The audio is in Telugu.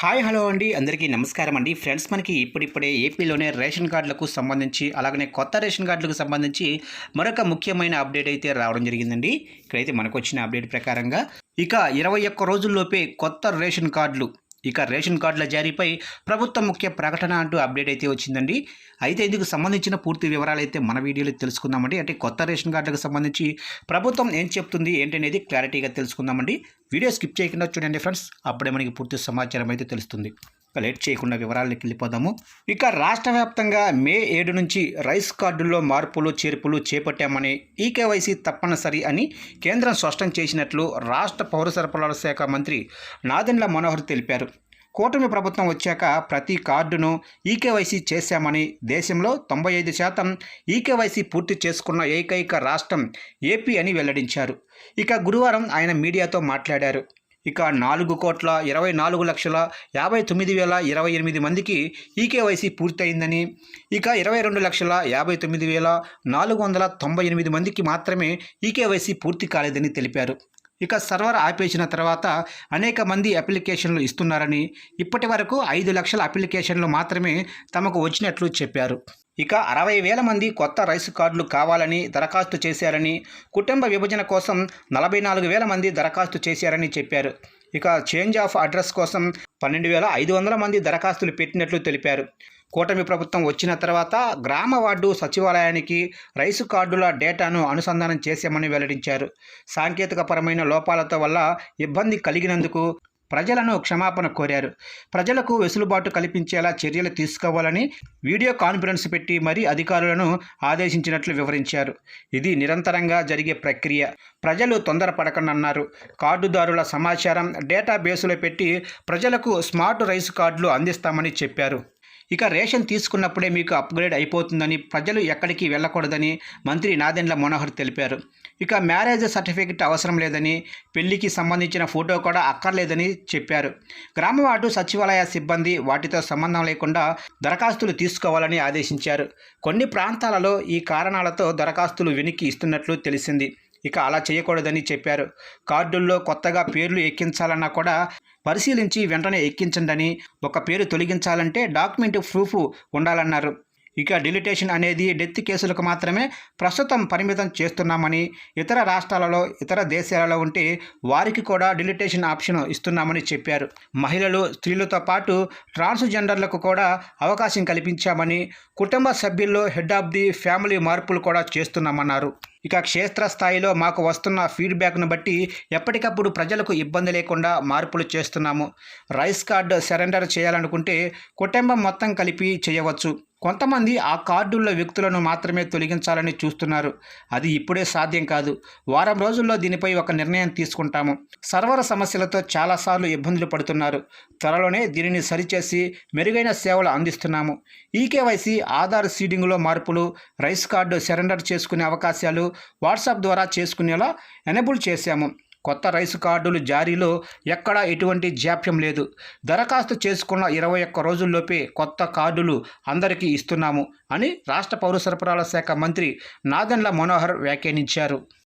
హాయ్ హలో అండి. అందరికీ నమస్కారం అండి. ఫ్రెండ్స్ మనకి ఇప్పుడిప్పుడే ఏపీలోనే రేషన్ కార్డులకు సంబంధించి అలాగనే కొత్త రేషన్ కార్డులకు సంబంధించి మరొక ముఖ్యమైన అప్డేట్ అయితే రావడం జరిగిందండి. ఇక్కడైతే మనకు వచ్చిన అప్డేట్ ప్రకారంగా ఇక ఇరవై ఒక్క రోజుల్లోపే కొత్త రేషన్ కార్డులు ఇక రేషన్ కార్డుల జారీపై ప్రభుత్వం ముఖ్య ప్రకటన అంటూ అప్డేట్ అయితే వచ్చిందండి. అయితే ఇందుకు సంబంధించిన పూర్తి వివరాలు అయితే మన వీడియోలో తెలుసుకుందామండి. అంటే కొత్త రేషన్ కార్డులకు సంబంధించి ప్రభుత్వం ఏం చెప్తుంది ఏంటనేది క్లారిటీగా తెలుసుకుందామండి. వీడియో స్కిప్ చేయకుండా చూడండి ఫ్రెండ్స్. అప్పుడే మనకి పూర్తి సమాచారం అయితే తెలుస్తుంది. లేట్ చేయకుండా వివరాలకి వెళ్ళిపోదాము. ఇక రాష్ట్ర వ్యాప్తంగా మే ఏడు నుంచి రైస్ కార్డుల్లో మార్పులు చేర్పులు చేపట్టామని ఈకేవైసీ తప్పనిసరి అని కేంద్రం స్పష్టం చేసినట్లు రాష్ట్ర పౌర సరఫరాల శాఖ మంత్రి నాదెండ్ల మనోహర్ తెలిపారు. కూటమి ప్రభుత్వం వచ్చాక ప్రతి కార్డును ఈకేవైసీ చేశామని దేశంలో తొంభై ఐదు శాతం ఈకేవైసీ పూర్తి చేసుకున్న ఏకైక రాష్ట్రం ఏపీ అని వెల్లడించారు. ఇక గురువారం ఆయన మీడియాతో మాట్లాడారు. ఇక నాలుగు కోట్ల ఇరవై నాలుగు లక్షల యాభై తొమ్మిది వేల ఇరవై ఎనిమిది మందికి ఈకేవైసీ పూర్తయిందని ఇక ఇరవై రెండు లక్షల యాభై తొమ్మిది వేల నాలుగు వందల తొంభై ఎనిమిది మందికి మాత్రమే ఈకేవైసీ పూర్తి కాలేదని తెలిపారు. ఇక సర్వర్ ఆపేసిన తర్వాత అనేక మంది అప్లికేషన్లు ఇస్తున్నారని ఇప్పటి వరకు ఐదు లక్షల అప్లికేషన్లు మాత్రమే తమకు వచ్చినట్లు చెప్పారు. ఇక అరవై వేల మంది కొత్త రైస్ కార్డులు కావాలని దరఖాస్తు చేశారని కుటుంబ విభజన కోసం నలభై నాలుగు వేల మంది దరఖాస్తు చేశారని చెప్పారు. ఇక చేంజ్ ఆఫ్ అడ్రస్ కోసం పన్నెండు వేల ఐదు వందల మంది దరఖాస్తులు పెట్టినట్లు తెలిపారు. కూటమి ప్రభుత్వం వచ్చిన తర్వాత గ్రామ వార్డు సచివాలయానికి రైసు కార్డుల డేటాను అనుసంధానం చేశామని వెల్లడించారు. సాంకేతికపరమైన లోపాలతో వల్ల ఇబ్బంది కలిగినందుకు ప్రజలను క్షమాపణ కోరారు. ప్రజలకు వెసులుబాటు కల్పించేలా చర్యలు తీసుకోవాలని వీడియో కాన్ఫరెన్స్ పెట్టి మరీ అధికారులను ఆదేశించినట్లు వివరించారు. ఇది నిరంతరంగా జరిగే ప్రక్రియ. ప్రజలు తొందరపడకనన్నారు. కార్డుదారుల సమాచారం డేటాబేసులో పెట్టి ప్రజలకు స్మార్ట్ రైస్ కార్డులు అందిస్తామని చెప్పారు. ఇక రేషన్ తీసుకున్నప్పుడే మీకు అప్గ్రేడ్ అయిపోతుందని ప్రజలు ఎక్కడికి వెళ్ళకూడదని మంత్రి నాదెండ్ల మనోహర్ తెలిపారు. ఇక మ్యారేజ్ సర్టిఫికెట్ అవసరం లేదని పెళ్ళికి సంబంధించిన ఫోటో కూడా అక్కర్లేదని చెప్పారు. గ్రామ సచివాలయ సిబ్బంది వాటితో సంబంధం లేకుండా దరఖాస్తులు తీసుకోవాలని ఆదేశించారు. కొన్ని ప్రాంతాలలో ఈ కారణాలతో దరఖాస్తులు వెనక్కి ఇస్తున్నట్లు తెలిసింది. ఇక అలా చేయకూడదని చెప్పారు. కార్డుల్లో కొత్తగా పేర్లు ఎక్కించాలన్నా కూడా పరిశీలించి వెంటనే ఎక్కించండి ఒక పేరు తొలగించాలంటే డాక్యుమెంట్ ప్రూఫ్ ఉండాలన్నారు. ఇక డిలిటేషన్ అనేది డెత్ కేసులకు మాత్రమే ప్రస్తుతం పరిమితం చేస్తున్నామని ఇతర రాష్ట్రాలలో ఇతర దేశాలలో ఉంటే వారికి కూడా డిలిటేషన్ ఆప్షన్ ఇస్తున్నామని చెప్పారు. మహిళలు స్త్రీలతో పాటు ట్రాన్స్జెండర్లకు కూడా అవకాశం కల్పించామని కుటుంబ సభ్యుల్లో హెడ్ ఆఫ్ ది ఫ్యామిలీ మార్పులు కూడా చేస్తున్నామన్నారు. ఇక క్షేత్రస్థాయిలో మాకు వస్తున్న ఫీడ్బ్యాక్ను బట్టి ఎప్పటికప్పుడు ప్రజలకు ఇబ్బంది లేకుండా మార్పులు చేస్తున్నాము. రైస్ కార్డు సరెండర్ చేయాలనుకుంటే కుటుంబం మొత్తం కలిపి చేయవచ్చు. కొంతమంది ఆ కార్డుల్లో వ్యక్తులను మాత్రమే తొలగించాలని చూస్తున్నారు. అది ఇప్పుడే సాధ్యం కాదు. వారం రోజుల్లో దీనిపై ఒక నిర్ణయం తీసుకుంటాము. సర్వర్ సమస్యలతో చాలాసార్లు ఇబ్బందులు పడుతున్నారు. త్వరలోనే దీనిని సరిచేసి మెరుగైన సేవలు అందిస్తున్నాము. ఈకేవైసీ ఆధార్ సీడింగ్లో మార్పులు రైస్ కార్డు సరెండర్ చేసుకునే అవకాశాలు వాట్సాప్ ద్వారా చేసుకునేలా ఎనేబుల్ చేశాము. కొత్త రైసు కార్డులు జారీలో ఎక్కడా ఎటువంటి జాప్యం లేదు. దరఖాస్తు చేసుకున్న ఇరవై ఒక్క రోజుల్లోపే కొత్త కార్డులు అందరికీ ఇస్తున్నాము అని రాష్ట్ర పౌర సరఫరాల శాఖ మంత్రి నాదెండ్ల మనోహర్ వ్యాఖ్యానించారు.